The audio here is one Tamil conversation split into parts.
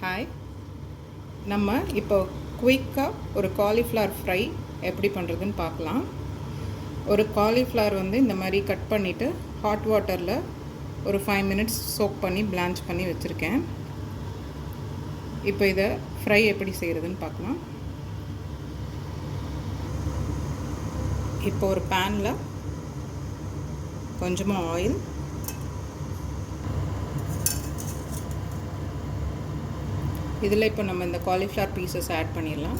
ஹாய் நம்ம இப்போ குயிக்காக ஒரு காலிஃப்ளவர் ஃப்ரை எப்படி பண்ணுறதுன்னு பார்க்கலாம். ஒரு காலிஃப்ளவர் வந்து இந்த மாதிரி கட் பண்ணிவிட்டு ஹாட் வாட்டரில் ஒரு ஃபைவ் மினிட்ஸ் சோக் பண்ணி பிளான்ச் பண்ணி வச்சுருக்கேன். இப்போ இதை ஃப்ரை எப்படி செய்கிறதுன்னு பார்க்கலாம். இப்போ ஒரு பேனில் கொஞ்சமாக ஆயில் இதில் இப்போ நம்ம இந்த காலிஃப்ளவர் பீசஸ் ஆட் பண்ணிடலாம்.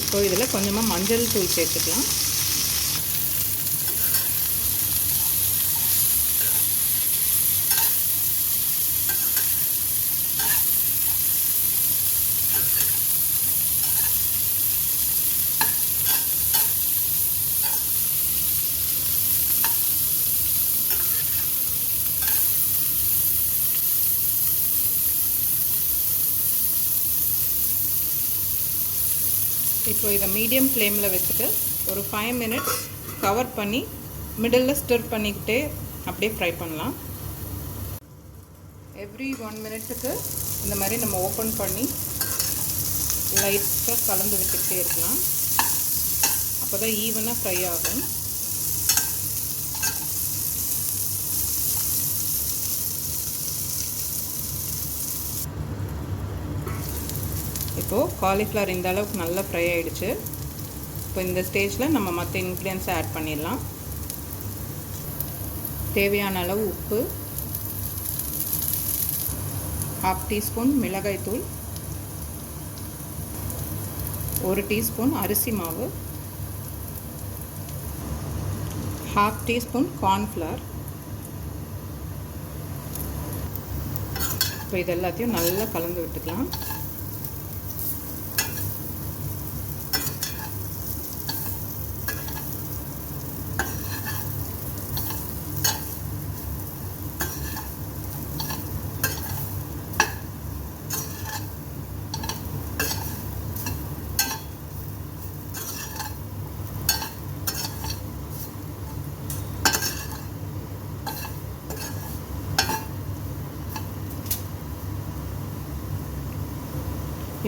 இப்போ இதில் கொஞ்சமாக மஞ்சள் தூள் சேர்த்துக்கலாம். இப்போ இதை மீடியம் ஃப்ளேமில் வச்சுட்டு ஒரு ஃபைவ் மினிட்ஸ் கவர் பண்ணி மிடில் ஸ்டிர் பண்ணிக்கிட்டே அப்படியே ஃப்ரை பண்ணலாம். எவ்ரி ஒன் மினிட்டுக்கு இந்த மாதிரி நம்ம ஓப்பன் பண்ணி லைட்டாக கலந்து விட்டுக்கிட்டே இருக்கலாம். அப்போ தான் ஈவனாக ஃப்ரை ஆகும். இப்போது காலிஃப்ளவர் இந்த அளவுக்கு நல்லா ஃப்ரை ஆகிடுச்சு இப்போ இந்த ஸ்டேஜில் நம்ம மற்ற இன்க்ரீடியன்ஸை ஆட் பண்ணிடலாம். தேவையான அளவு உப்பு ஹாஃப் டீஸ்பூன் மிளகாய்த்தூள் ஒரு டீஸ்பூன் அரிசி மாவு ஹாஃப் டீஸ்பூன் கார்ன்ஃப்ளவர் இப்போ இது எல்லாத்தையும் நல்லா கலந்து விட்டுக்கலாம்.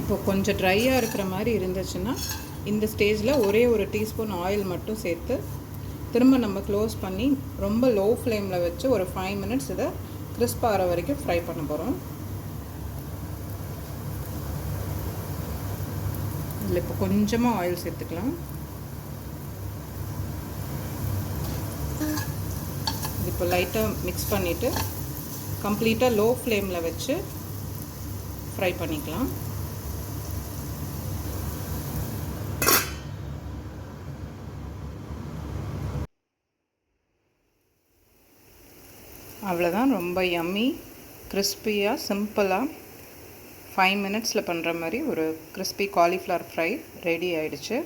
இப்போ கொஞ்சம் ட்ரையாக இருக்கிற மாதிரி இருந்துச்சுன்னா இந்த ஸ்டேஜில் ஒரே ஒரு டீஸ்பூன் ஆயில் மட்டும் சேர்த்து திரும்ப நம்ம க்ளோஸ் பண்ணி ரொம்ப லோ ஃப்ளேமில் வச்சு ஒரு ஃபைவ் மினிட்ஸ் இதை கிறிஸ்ப் ஆகிற வரைக்கும் ஃப்ரை பண்ண போகிறோம் இதில் இப்போ கொஞ்சமாக ஆயில் சேர்த்துக்கலாம். இது இப்போ லைட்டாக மிக்ஸ் பண்ணிவிட்டு கம்ப்ளீட்டாக லோ ஃப்ளேமில் வச்சு ஃப்ரை பண்ணிக்கலாம். அவ்வளோதான் ரொம்ப யம்மி கிறிஸ்பியாக சிம்பிளாக ஃபைவ் மினிட்ஸில் பண்ணுற மாதிரி ஒரு கிறிஸ்பி காலிஃப்ளவர் ஃப்ரை ரெடி ஆயிடுச்சு.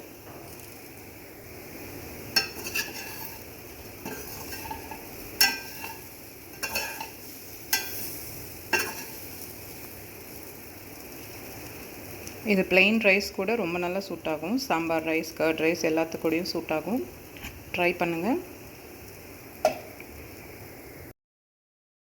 இது பிளெயின் ரைஸ் கூட ரொம்ப நல்லா சூட் ஆகும். சாம்பார் ரைஸ் கர்ட் ரைஸ் எல்லாத்துக்கூடையும் சூட் ஆகும். ட்ரை பண்ணுங்கள்